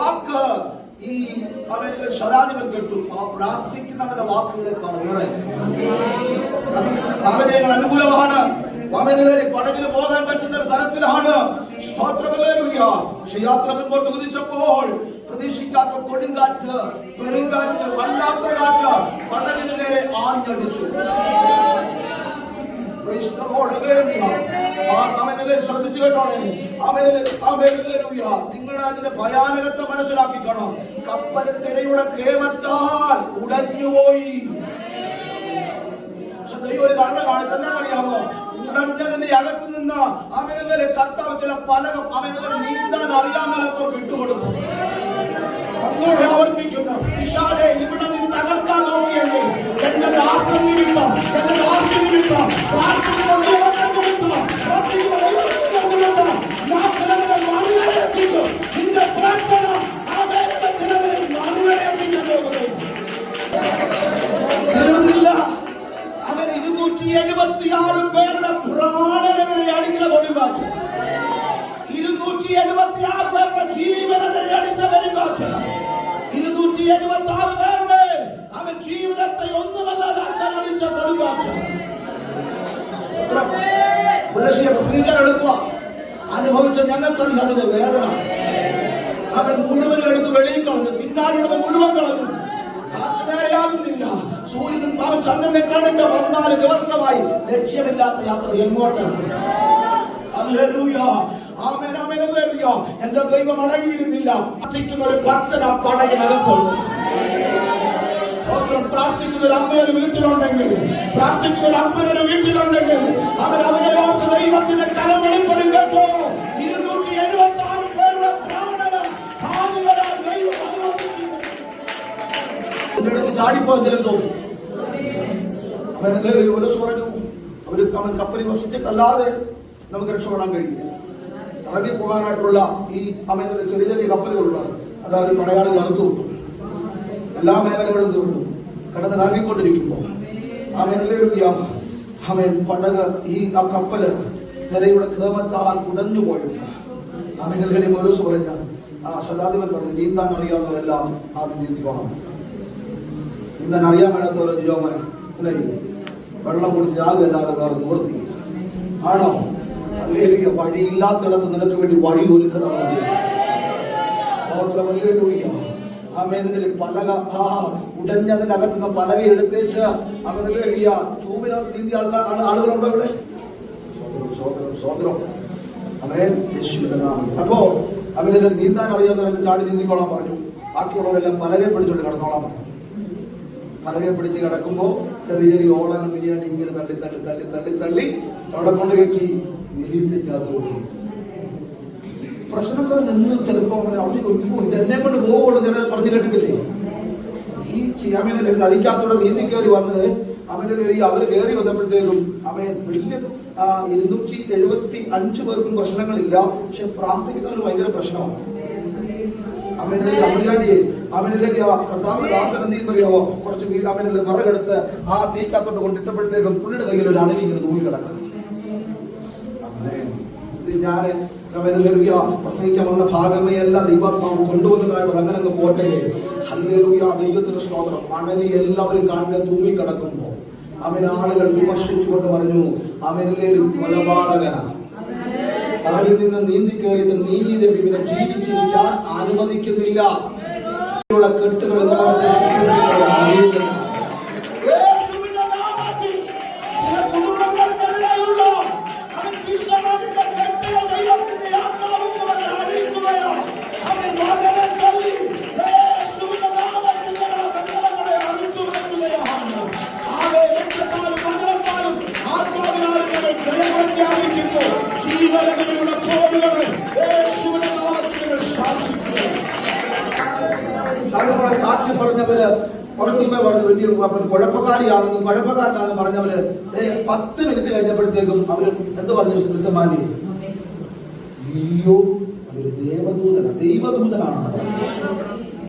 വാക്ക് ഈ അവന്റെ ശരാധിപൻ കേട്ടു. ആ പ്രാർത്ഥിക്കുന്നവന്റെ വാക്കുകളെക്കാൾ ഏറെ. സാഹചര്യങ്ങൾ അനുകൂലമാണ്. അവനിലേക്ക് പടകിൽ പോകാൻ പറ്റുന്ന ഒരു തരത്തിലാണ്. പക്ഷെ യാത്ര മുൻപോട്ട് കുതിച്ചപ്പോൾ പ്രതീക്ഷിക്കാത്ത കൊടുങ്കാറ്റ് പെരുങ്കാറ്റ് വല്ലാത്ത കാറ്റ് പടകിന് നേരെ ആഞ്ഞടിച്ചു. ശ്രദ്ധിച്ചു കേട്ടോണേ. അവനെ അവനെലൂയ അതിന്റെ ഭയാനകത്തെ മനസ്സിലാക്കിക്കണം. കപ്പൽ തിരയുടെ കേമത്താൽ ഉടഞ്ഞുപോയി. പോയി അകത്ത് നിന്ന് അവനെ കത്താവ് ചില പലക അവനെ നീന്താൻ ആവർത്തിക്കുന്നു. വിശാലെ ഇവിടെ നോക്കിയെങ്കിൽ എന്റെ ദാസൻ നിമിത്തം എന്റെ നിമിത്തം പ്രാർത്ഥിക്കുന്ന ഇരുന്നൂറ്റി എഴുപത്തി അവൻ ജീവിതത്തെ ഒന്നുമല്ലാതാക്കാൻ അടിച്ച. ഉപദേശിയെ പ്രസംഗിക്കാൻ എളുപ്പ അനുഭവിച്ച ഞങ്ങൾക്കറിയാം അതിന്റെ വേദന. അവൻ മുഴുവനും എടുത്ത് വെളിയിൽ കളഞ്ഞു. പിന്നാലെടുത്ത് മുഴുവൻ കളഞ്ഞു. നേരെയാകുന്നില്ല സൂര്യനും അവൻ ചന്ദ്രനെ കണ്ടിട്ട് പതിനാല് ദിവസമായി ലക്ഷ്യമില്ലാത്ത യാത്ര എങ്ങോട്ട് ഹല്ലേലൂയ. ഹല്ലേലൂയ. എന്റെ ദൈവം അടങ്ങിയിരുന്നില്ല. പ്രാർത്ഥിക്കുന്ന ഒരു ഭക്തന പടകിനകത്തുണ്ട് സ്തോത്രം. പ്രാർത്ഥിക്കുന്ന ഒരു അമ്മ ഒരു വീട്ടിലുണ്ടെങ്കിൽ പ്രാർത്ഥിക്കുന്ന ഒരു അമ്മനൊരു വീട്ടിലുണ്ടെങ്കിൽ അവർ അവരെ ഓർത്ത് ദൈവത്തിന്റെ കല വെളിപ്പെടും ഇരുന്നൂറ്റി എഴുപത്തി ആറ് പേരുടെ ചാടിപ്പോയെങ്കിലും തോന്നി. അവനല്ലേ ഒരു അവൻ കപ്പലിൽ വസിച്ചിട്ടല്ലാതെ നമുക്ക് രക്ഷപ്പെടാൻ കഴിയില്ല. ഇറങ്ങി പോകാനായിട്ടുള്ള ഈ അവന്റെ ചെറിയ ചെറിയ കപ്പലുകളുള്ള അത് അവർ പടയാളികൾ അറുത്തു. എല്ലാ മേഖലകളും തീർന്നു. കിടന്ന് കറങ്ങിക്കൊണ്ടിരിക്കുമ്പോൾ അവനിലൂയ അവൻ പടക് ഈ ആ കപ്പൽ തിരയുടെ കേമത്താൽ ഉടഞ്ഞു പോയിട്ട് അവനിലെ ഒരു പറഞ്ഞ ആ ശതാധിപൻ പറഞ്ഞു നീന്താൻ അറിയാവുന്നവരെല്ലാം ആദ്യം നീന്തിക്കോണം. നീന്താൻ അറിയാൻ വേണ്ടാത്തവരെ അല്ലേ വെള്ളം കുടിച്ച് ജാഗല്ലാതെ വേറെ നിവർത്തി. ആണോ? വഴിയില്ലാത്തിടത്ത് നിനക്ക് വേണ്ടി വഴി ഒരുക്കുന്നവർ ആമേനിൽ പലക ആ ഉടഞ്ഞതിനകത്ത് നിന്ന് പലക എടുത്തേച്ച് അവനിൽ ചൂവിനകത്ത് നീന്തി ആൾക്കാർ ആൾ ആളുകളുണ്ടോ ഇവിടെ സ്വതന്ത്രം സ്വതന്ത്രം സ്വതന്ത്രം അമേൻ യേശുവിന്റെ നാമത്തിൽ. അപ്പോ അവനെ നീന്താൻ അറിയാവുന്നവരെ ചാടി നീന്തിക്കോളാൻ പറഞ്ഞു. ബാക്കിയുള്ളവരെല്ലാം പലകെ പിടിച്ചോണ്ട് കിടന്നോളാം പറഞ്ഞു. പലകെ പിടിച്ച് കിടക്കുമ്പോ ചെറിയ ചെറിയ ഓളങ്ങൾ ബിരിയാണി ഇങ്ങനെ തള്ളി തള്ളി തള്ളി തള്ളി തള്ളി അവിടെ കൊണ്ട് വെച്ച് പ്രശ്നമൊക്കെ നിന്ന് ചിലപ്പോ അവന് അവിടെ ഒയ്യോ ഇത് എന്നെ കൊണ്ട് ചില പറഞ്ഞു കേട്ടിട്ടില്ലേ? ഈ ചെയ്യാമേനെ നദിക്കകത്തൂടെ നീന്തി കയറി വന്നത് അവന്റെ കയറി അവർ കയറി വന്നപ്പോഴത്തേക്കും അവൻ വലിയ ഇരുന്നൂറ്റി എഴുപത്തി അഞ്ച് പേർക്കും പ്രശ്നങ്ങളില്ല പക്ഷെ പ്രാർത്ഥിക്കുന്നവന് ഭയങ്കര പ്രശ്നമാണ്. അവനെ അഭിജാനിയെ അവനിലേക്ക് കർത്താവിന്റെ ദാസൻ കുറച്ച് വീട് അവനിൽ വിറകെടുത്ത് ആ തീക്കാത്തോട്ട് കൊണ്ടിട്ടപ്പോഴത്തേക്കും പുള്ളിയുടെ കയ്യിൽ ഒരു അണലി ഇങ്ങനെ തൂങ്ങി ഇത് ഞാൻ ഹല്ലേലൂയ പ്രസംഗിക്കാൻ വന്ന ഭാഗമേ അല്ല ദൈവാത്മാവ് കൊണ്ടുവന്നതായിട്ട് അങ്ങനെ അങ്ങ് പോട്ടെ. ഹല്ലേലൂയ ദൈവത്തിന്റെ സ്തോത്രം. അണലി എല്ലാവരും കാണുക തൂങ്ങി കിടക്കുമ്പോ അവൻ ആളുകൾ വിമർശിച്ചുകൊണ്ട് പറഞ്ഞു അവനിലേലും കൊലപാതകനാണ് കടലിൽ നിന്ന് നീന്തി കയറിയിട്ട് നീതി ഇവനെ ജീവിച്ചിരിക്കാൻ അനുവദിക്കുന്നില്ല. കെട്ടുകൾ എന്ന് പറഞ്ഞ സാക്ഷ്യം പറഞ്ഞവര് കുറച്ച് മുമ്പേ പറഞ്ഞു വലിയ കുഴപ്പക്കാരിയാണെന്നും കുഴപ്പക്കാരനാണെന്നും പറഞ്ഞവര് പത്ത് മിനിറ്റ് കഴിഞ്ഞപ്പോഴത്തേക്കും അവർ എന്ത് പറഞ്ഞു ക്രിസ്തമാനി അയ്യോ അതൊരു ദേവദൂതന ദൈവദൂതനാണെന്ന് പറഞ്ഞു